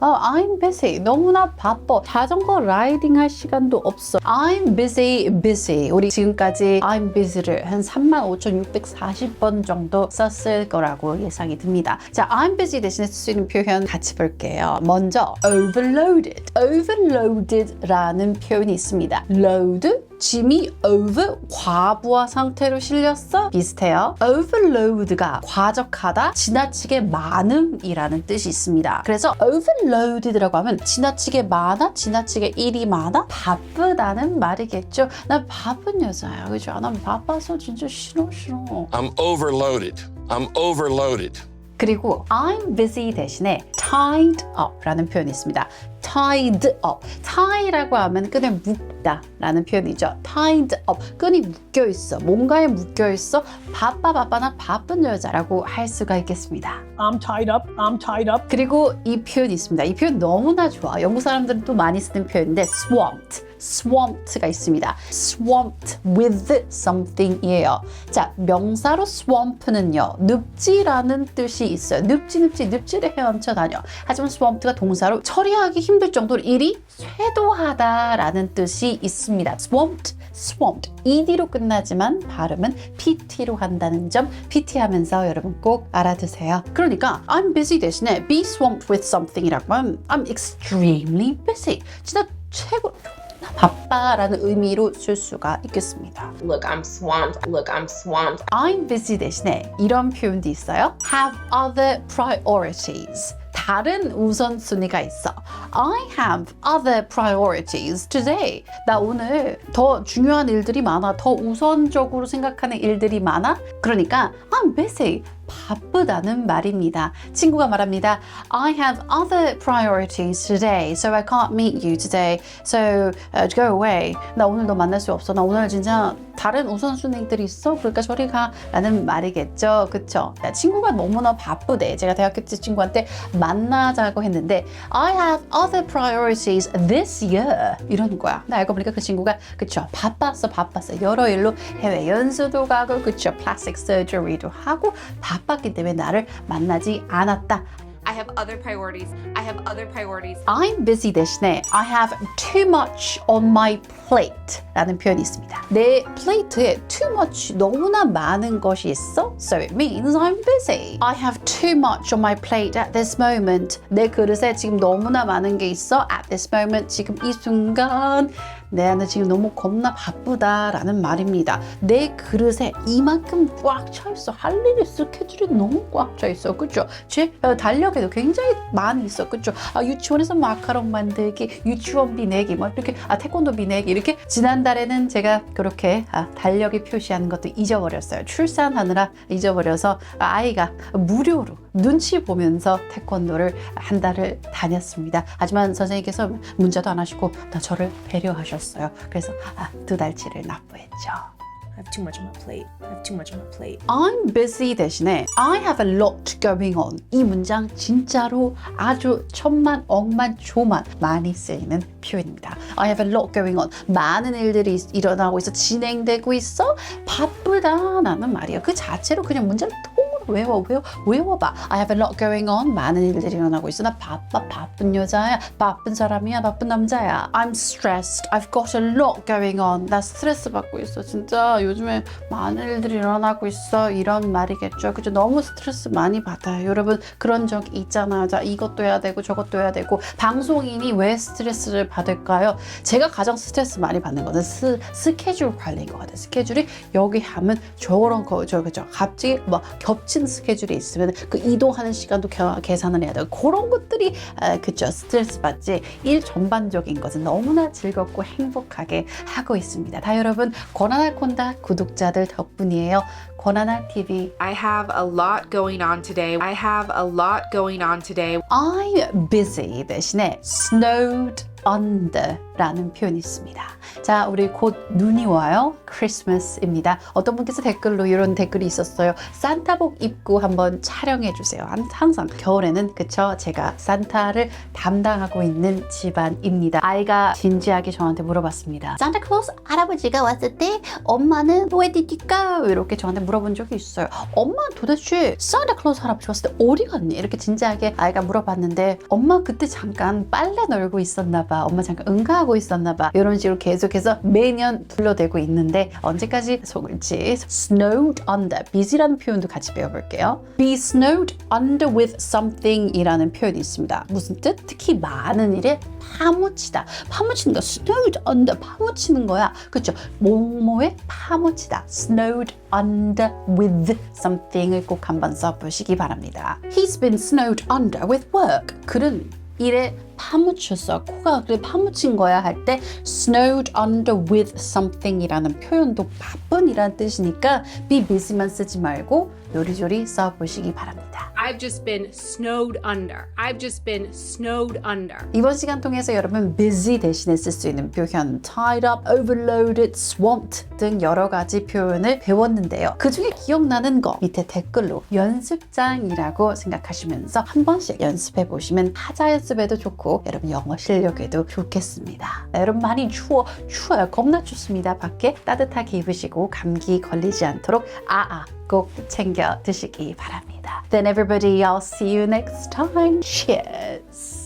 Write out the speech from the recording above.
어, I'm busy. 너무나 바빠. 자전거 라이딩 할 시간도 없어. I'm busy, busy. 우리 지금까지 I'm busy를 한 35,640번 정도 썼을 거라고 예상이 듭니다. 자, I'm busy 대신에 쓸 수 있는 표현 같이 볼게요. 먼저 overloaded. overloaded라는 표현이 있습니다. load 짐이 over 과부하 상태로 실렸어 비슷해요. overload가 과적하다, 지나치게 많음이라는 뜻이 있습니다. 그래서 overloaded라고 하면 지나치게 많아, 지나치게 일이 많아, 바쁘다는 말이겠죠. 나 바쁜 여자야, 그죠? 난 바빠서 진짜 싫어 싫어. I'm overloaded. I'm overloaded. 그리고 I'm busy 대신에 tied up라는 표현이 있습니다. tied up. tie라고 하면 끈을 묶 다 라는 표현이죠. tied up. 끈이 묶여 있어. 뭔가에 묶여 있어. 바빠 바빠나 바쁜 여자라고 할 수가 있겠습니다. I'm tied up. I'm tied up. 그리고 이 표현이 있습니다. 이 표현 너무나 좋아. 영국 사람들은 또 많이 쓰는 표현인데 swamped. swamped가 있습니다. swamped with something이에요. 자, 명사로 swamp는요. 늪지라는 뜻이 있어요. 늪지 늪지 늪지를 헤엄쳐 다녀. 하지만 swamped가 동사로 처리하기 힘들 정도로 일이 쇄도하다라는 뜻이 있습니다. swamped, swamped. ed로 끝나지만 발음은 pt로 한다는 점 PT 하면서 여러분 꼭 알아두세요. 그러니까 I'm busy 대신에 be swamped with something이라고 하면 I'm extremely busy. 진짜 최고 바빠라는 의미로 쓸 수가 있겠습니다. Look, I'm swamped. Look, I'm swamped. I'm busy 대신에 이런 표현도 있어요. Have other priorities. 다른 우선순위가 있어. I have other priorities today. 나 오늘 더 중요한 일들이 많아. 더 우선적으로 생각하는 일들이 많아. 그러니까 I'm busy. 바쁘다는 말입니다. 친구가 말합니다. I have other priorities today, so I can't meet you today. So uh, go away. 나 오늘 너 만날 수 없어. 나 오늘 진짜 다른 우선순위들이 있어. 그러니까 저리 가 라는 말이겠죠. 그쵸? 나 친구가 너무나 바쁘대. 제가 대학교 때 친구한테 만나자고 했는데 I have other priorities this year. 이러는 거야. 나 알고 보니까 그 친구가 그쵸? 바빴어, 바빴어. 여러 일로 해외 연수도 가고 그쵸? 플라스틱 서저리도 하고 바 빴기 때문에 나를 만나지 않았다. I have other priorities. I have other priorities. I'm busy 대신에 I have too much on my plate 라는 표현이 있습니다. 내 플레이트에 too much 너무나 많은 것이 있어. So it means I'm busy. I have too much on my plate at this moment. 내 그릇에 지금 너무나 많은 게 있어. At this moment. 지금 이 순간 내 안에 지금 너무 겁나 바쁘다라는 말입니다. 내 그릇에 이만큼 꽉 차 있어. 할 일이 스케줄이 너무 꽉 차 있어. 그죠? 제 어, 달력에도 굉장히 많이 있어. 그죠? 아, 유치원에서 마카롱 만들기, 유치원비 내기, 뭐 이렇게 아 태권도비 내기 이렇게 지난달에는 제가 그렇게 아, 달력에 표시하는 것도 잊어버렸어요. 출산하느라 잊어버려서 아이가 무료로 눈치 보면서 태권도를 한 달을 다녔습니다. 하지만 선생님께서 문자도 안 하시고 다 저를 배려하셨어요. 그래서 아, 두 달치를 납부했죠. Have too much on my plate. I have too much on my plate. I'm busy 대신에 I have a lot going on. 이 문장 진짜로 아주 천만 억만 조만 많이 쓰이는 표현입니다. I have a lot going on. 많은 일들이 있- 일어나고 있어 진행되고 있어 바쁘다라는 말이에요. 그 자체로 그냥 문장을 외워 외워 외워봐. I have a lot going on. 많은 일들이 일어나고 있어. 나 바빠 바쁜 여자야. 바쁜 사람이야. 바쁜 남자야. I'm stressed. I've got a lot going on. 나 스트레스 받고 있어. 진짜 요즘에 많은 일들이 일어나고 있어. 이런 말이겠죠. 그죠? 너무 스트레스 많이 받아요. 여러분 그런 적 있잖아요. 자 이것도 해야 되고 저것도 해야 되고 방송인이 왜 스트레스를 받을까요? 제가 가장 스트레스 많이 받는 거는 스, 스케줄 관리인 것 같아요. 스케줄이 여기 하면 저런 거저 그죠? 갑자기 뭐겹 친 스케줄이 있으면 그 이동하는 시간도 겨- 계산을 해야 되고 그런 것들이 아, 그죠? 스트레스 받지 일 전반적인 것은 너무나 즐겁고 행복하게 하고 있습니다. 다 여러분 권한할 콘다 구독자들 덕분이에요. 권한할 TV I have a lot going on today. I have a lot going on today. I'm busy 대신에 snowed under 라는 표현이 있습니다. 자, 우리 곧 눈이 와요. 크리스마스입니다. 어떤 분께서 댓글로 이런 댓글이 있었어요. 산타복 입고 한번 촬영해 주세요. 한- 항상 겨울에는 그쵸? 제가 산타를 담당하고 있는 집안입니다. 아이가 진지하게 저한테 물어봤습니다. 산타클로스 할아버지가 왔을 때 엄마는 go? 이렇게 저한테 물어본 적이 있어요. 엄마 도대체 산타클로스 할아버지 왔을 때 어디 갔니? 이렇게 진지하게 아이가 물어봤는데 엄마 그때 잠깐 빨래 널고 있었나 봐. 엄마 잠깐 응가하고 있었나 봐. 이런 식으로 계속해서 매년 둘러대고 있는데 언제까지 속을지 snowed under 빚이라는 표현도 같이 배워볼게요. be snowed under with something 이라는 표현이 있습니다. 무슨 뜻? 특히 많은 일에 파묻히다. 파묻히는 거 snowed under 파묻히는 거야. 그렇죠? 뭐뭐에 파묻히다. snowed under with something을 꼭 한번 써보시기 바랍니다. He's been snowed under with work. 그는 일에 파묻혔어. 코가 그래 파묻힌 거야 할 때 snowed under with something이라는 표현도 바쁜이란 뜻이니까 be busy만 쓰지 말고 요리조리 써 보시기 바랍니다. I've just been snowed under. I've just been snowed under. 이번 시간 통해서 여러분 busy 대신에 쓸 수 있는 표현 tied up, overloaded, swamped 등 여러 가지 표현을 배웠는데요. 그 중에 기억나는 거 밑에 댓글로 연습장이라고 생각하시면서 한 번씩 연습해 보시면 하자 연습에도 좋고 여러분 영어 실력에도 좋겠습니다. 여러분 많이 추워 추워요. 겁나 춥습니다. 밖에 따뜻하게 입으시고 감기 걸리지 않도록 아아 꼭 챙겨 드시기 바랍니다. Then everybody, I'll see you next time. Cheers.